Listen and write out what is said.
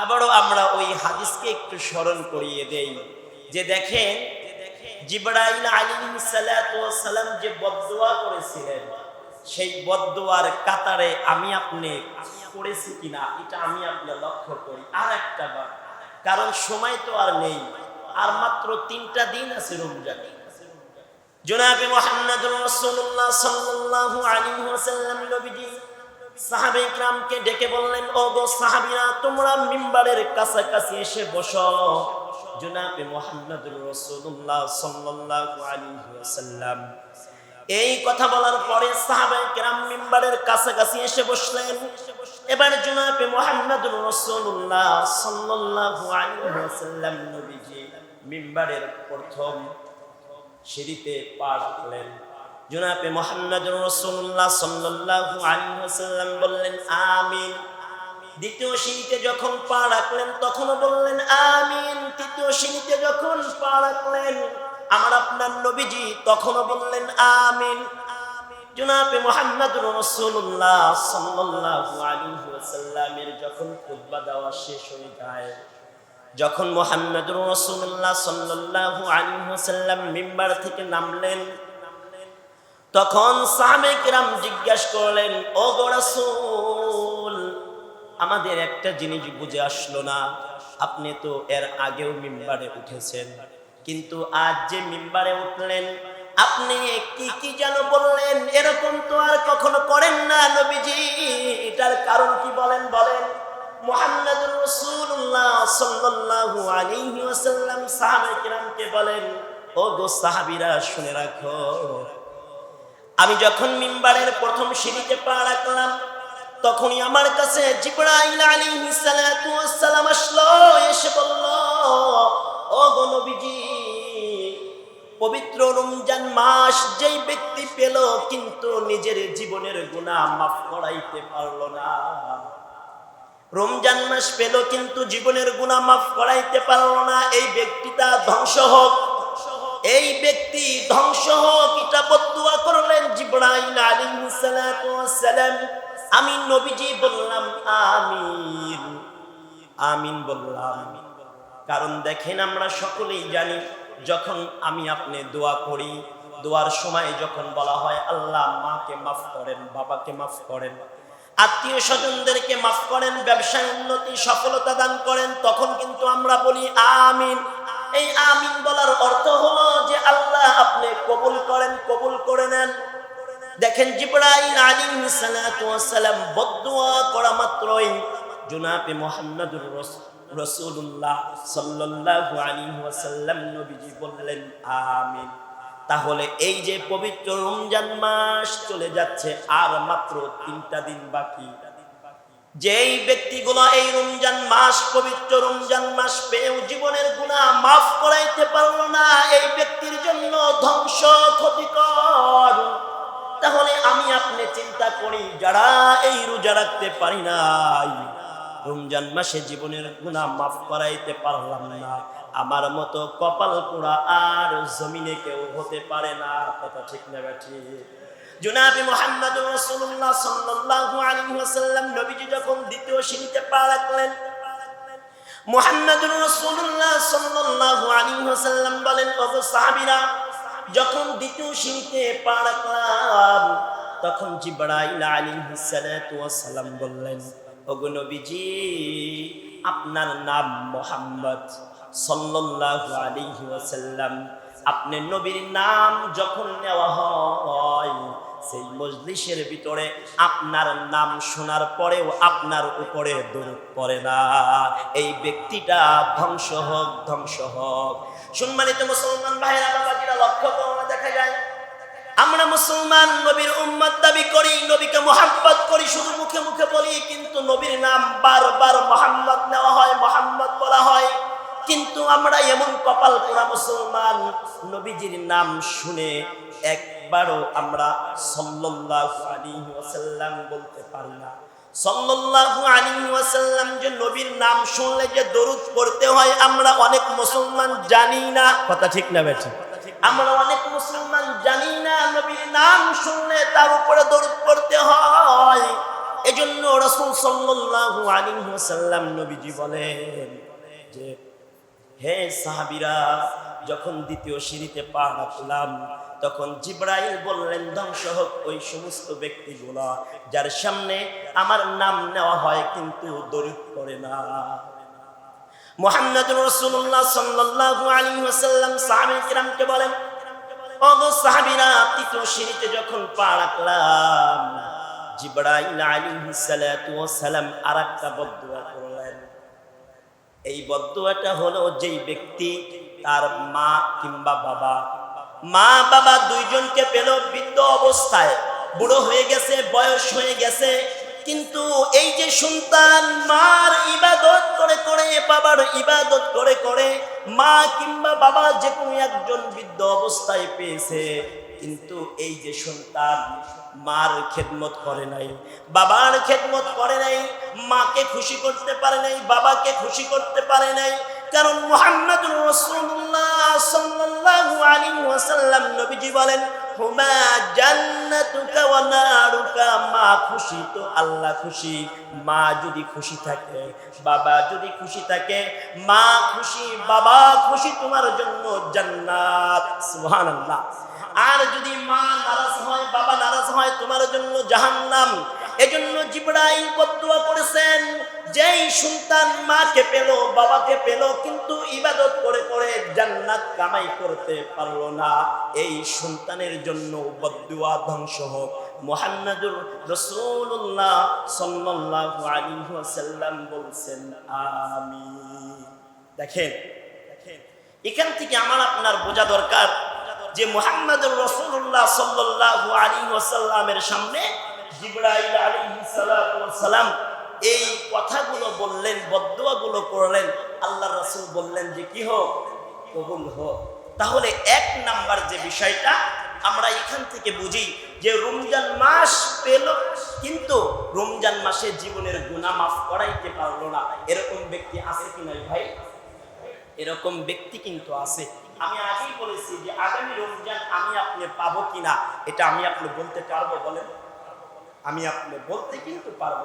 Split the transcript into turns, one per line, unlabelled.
আবারও আমরা ওই হাদিসকে একটু স্মরণ করিয়ে দেই যে দেখেন, জিবরাইল ওয়াস সালাম যে বদদুয়া করেছিলেন, সেই বদদুয়ার কাতারে আমি আপনি পড়েছি কিনা, এটা আমি আপনি লক্ষ্য করি। আর একটা বার, কারণ সময় তো আর নেই, আর মাত্র তিনটা দিন আছে রমজানে। জনাবে মুহাম্মদুর রাসূলুল্লাহ সাল্লাল্লাহু আলাইহি ওয়াসাল্লাম নবীজি সাহাবে ডেকে বললেন ও গো সাহাবীরা, তোমরা মিম্বারের কাছাকাছি এসে বসো। জনাবে মুহাম্মদুর রাসূলুল্লাহ সাল্লাল্লাহু আলাইহি ওয়াসাল্লাম। এই কথা বলার পরে সাহাবে মিম্বারের কাছাকাছি এসে বসলেন। এবার জনাবে মুহাম্মদুর রাসূলুল্লাহ সাল্লাল্লাহু আলাইহি ওয়াসাল্লাম নবীজি মিম্বারের প্রথম সিঁড়িতে পা রাখলেন জনাবে মোহাম্মদ রসুল্লাহ সাল্লাল্লাহু আলাইহি ওয়াসাল্লাম বললেন, আমিন। দ্বিতীয় সিঁড়িতে যখন পা রাখলেন, তখনও বললেন, আমিন। তৃতীয় সিঁড়িতে যখন পা রাখলেন, আমার আপনার নবীজি তখনও বললেন, আমিন। জনাবে মোহাম্মদ রসুল্লাহ সাল্লাল্লাহু আলাইহি ওয়াসাল্লামের যখন খুতবা দেওয়া শেষ হয়ে যায়, যখন মোহাম্মদুর রসুল্লাহ সাল্লাল্লাহু আলাইহি ওয়াসাল্লাম মিম্বার থেকে নামলেন তখন সাহাবেকরাম জিজ্ঞাসা করলেন ও গো রাসূল, আমাদের একটা জিনিস বুঝে আসলো না। আপনি তো এর আগেও মিম্বারে উঠেছেন। কিন্তু আজ যে মিম্বারে উঠলেন, আপনি কি কি যেন বললেন? এরকম তো আর কখনো করেন না নবীজি। এটার কারণ কি বলেন বলেন। মুহাম্মদুর রাসূলুল্লাহ সাল্লাল্লাহু আলাইহি ওয়াসাল্লাম সাহাবায়ে কিরামকে বলেন ও গো সাহাবীরা, শুনে রাখো আমি যখন মিম্বারের প্রথম সিঁড়িতে পা রাখলাম, তখনই আমার কাছে জিবরাইল আলাইহিস সালাতু ওয়াস সালাম আসলো, এসে বলল, ও নবীজি, পবিত্র রমজান মাস যেই ব্যক্তি পেল কিন্তু নিজের জীবনের গুনাহ মাফ করাইতে পারল না। রমজান মাস পেল কিন্তু জীবনের গুনাহ মাফ করাইতে পারল না, এই ব্যক্তিটা ধ্বংস হোক। এই ব্যক্তি ধ্বংস হোক, এটা করলেন জিব্রাইল আলাইহিস সালাতু ওয়াস আমি নবীজি বললাম, আমিন। আমিন বললাম। কারণ দেখেন আমরা সকলেই জানি, যখন আমি আপনি দোয়া করি, দোয়ার সময় যখন বলা হয়, আল্লাহ মাকে মাফ করেন, বাবাকে মাফ করেন। আত্মীয় স্বজনদেরকে মাফ করেন, ব্যবসায় উন্নতি, সফলতা দান করেন, তখন কিন্তু আমরা বলি, আমিন। এই আমিন বলার অর্থ হলো যে, আল্লাহ আপনি কবুল করেন, কবুল করে নেন। দেখেন জিব্রাইল ওয়াস সালাম বদদুয়া করা মাত্রই জনাবে মুহাম্মদুর রাসূলুল্লাহ সাল্লাল্লাহু আলাইহি ওয়াসাল্লাম নবীজি বললেন, আমিন। তাহলে এই যে পবিত্র রমজান মাস চলে যাচ্ছে, আর মাত্র তিনটা দিন বাকি। যেই ব্যক্তিগুলো এই রমজান মাস, পবিত্র রমজান মাস পেয়েও জীবনের গুনাহ মাফ করাইতে পারল না, এই ব্যক্তির জন্য ধ্বংস ক্ষতিকর। তাহলে আমি আপনি চিন্তা করি, যারা এই রোজা রাখতে পারি নাই, রমজান মাসে জীবনের গুনাহ মাফ করাইতে পারলাম না। আমার মতো কপাল পোড়া আর জমিনে কেউ হতে পারে না, কথা ঠিক না ব্যাঠি জনাবি মোহাম্মদ রাসূলুল্লাহ সাল্লাল্লাহু আলাইহি ওয়াসাল্লাম নবীজি যখন দ্বিতীয় সিঁড়িতে পা রাখলেন মুহাম্মদুর রাসূলুল্লাহ সাল্লাল্লাহু আলাইহি ওয়াসাল্লাম বলেন, ওগো সাহাবীরা যখন দ্বিতীয় সিঁড়িতে পা রাখলাম তখন জিবরাইল আলাইহিস সালাতু ওয়াস সালাম বললেন, ওগো নবীজি, আপনার নাম মোহাম্মদ সাল্লাল্লাহু আলাইহি ওয়াসাল্লাম। আপনি নবীর নাম যখন নেওয়া হয় সেই মজলিসের ভিতরে আপনার নাম শোনার পরেও আপনার উপরে দরুদ পড়ে না। এই ব্যক্তিটা ধ্বংস হোক ধ্বংস হোক। সম্মানিত মুসলমান ভাইরা বাবাজিরা, লক্ষ্য করে দেখা যায়। আমরা মুসলমান, নবীর উম্মত দাবি করি, নবীকে মোহাম্মত করি, শুধু মুখে মুখে বলি, কিন্তু নবীর নাম বারবার মোহাম্মদ নেওয়া হয় মোহাম্মদ বলা হয়। কিন্তু আমরা এমন কপাল পোড়া মুসলমান, নবীজির নাম শুনে একবারও আমরা সাল্লাল্লাহু আলাইহি ওয়াসাল্লাম বলতে পারি না। সাল্লাল্লাহু আলাইহি ওয়াসাল্লাম যে নবীর নাম শুনলে যে দরুদ পড়তে হয় আমরা অনেক মুসলমান জানি না। কথা ঠিক না বেঠি আমরা অনেক মুসলমান জানি না নবীর নাম শুনলে তার উপরে দরুদ পড়তে হয়। এজন্য রাসূল সাল্লাল্লাহু আলাইহি ওয়াসাল্লাম নবীজি বলেন যে হে সাহাবীরা যখন দ্বিতীয় সিঁড়িতে পা রাখলাম তখন জিব্রাইল বললেন, ধ্বংস হোক ওই সমস্ত ব্যক্তিগুলা যার সামনে আমার নাম নেওয়া হয় কিন্তু দরিদ করে না। মোহাম্মদ রসুল্লাহ সাল্লাল্লাহু আলাইহি ওয়াসাল্লাম সাহাবী কিরামকে বলেন ওগো সাহাবীরা, তৃতীয় সিঁড়িতে যখন পা রাখলাম, জিব্রাইল আলাইহিস সালাতু ওয়াস আরেকটা বদদুয়া করলেন। এই বদুয়াটা হলো যেই ব্যক্তি তার মা কিংবা বাবা মা বাবা দুইজনকে পেল বৃদ্ধ অবস্থায়। বুড়ো হয়ে গেছে, বয়স হয়ে গেছে। কিন্তু এই যে সন্তান মার ইবাদত করে করে, বাবার ইবাদত করে করে, মা কিংবা বাবা যে কোনো একজন বৃদ্ধ অবস্থায় পেয়েছে। কিন্তু এই যে সন্তান মার খেদমত করে নাই, বাবার খেদমত করে নাই, মাকে খুশি করতে পারে নাই, বাবাকে খুশি করতে পারে নাই। কারণ মুহাম্মদুর রাসূলুল্লাহ সাল্লাল্লাহু ওয়াসাল্লাম নবীজি বলেন, হুমা জান্নাতুকা ওয়া নারুকা, মা খুশি তো আল্লাহ খুশি, মা যদি খুশি থাকে, বাবা যদি খুশি থাকে, মা খুশি, বাবা খুশি, তোমার জন্য জান্নাত। সুবহানাল্লাহ। আর যদি মা নারাজ হয়, বাবা নারাজ হয়, তোমার জন্য জাহান্নাম। এজন্য জিব্রাইল বদুয়া করেছেন, যেই সন্তান মাকে পেল, বাবাকে পেল, কিন্তু ইবাদত করে করে জান্নাত কামাই করতে পারল না। এই সন্তানের জন্য বদুয়া ধ্বংস হোক। মুহাম্মাদুর রাসূলুল্লাহ সাল্লাল্লাহু আলাইহি ওয়াসাল্লাম বলছেন, আমিন। দেখেন, এখান থেকে আমার আপনার বোঝা দরকার যে মুহাম্মদুর রাসূলুল্লাহ সাল্লাল্লাহু আলাইহি ওয়াসাল্লামের সামনে জিবরাইল সালাম এই কথাগুলো বললেন বদদুয়াগুলো করলেন, আল্লাহর রাসূল বললেন যে, কি হোক, কবুল হোক। তাহলে এক নাম্বার যে বিষয়টা আমরা এখান থেকে বুঝি যে, রমজান মাস পেল, কিন্তু রমজান মাসে জীবনের গুনাহ মাফ করাইতে পারল না। এরকম ব্যক্তি আছে কি নাই ভাই? এরকম ব্যক্তি কিন্তু আছে। আমি আগেই বলেছি যে, আগামী রমজান আমি আপনি পাবো কিনা, এটা আমি আপনি বলতে পারব বলেন। আমি আপনি বলতে কিন্তু পারব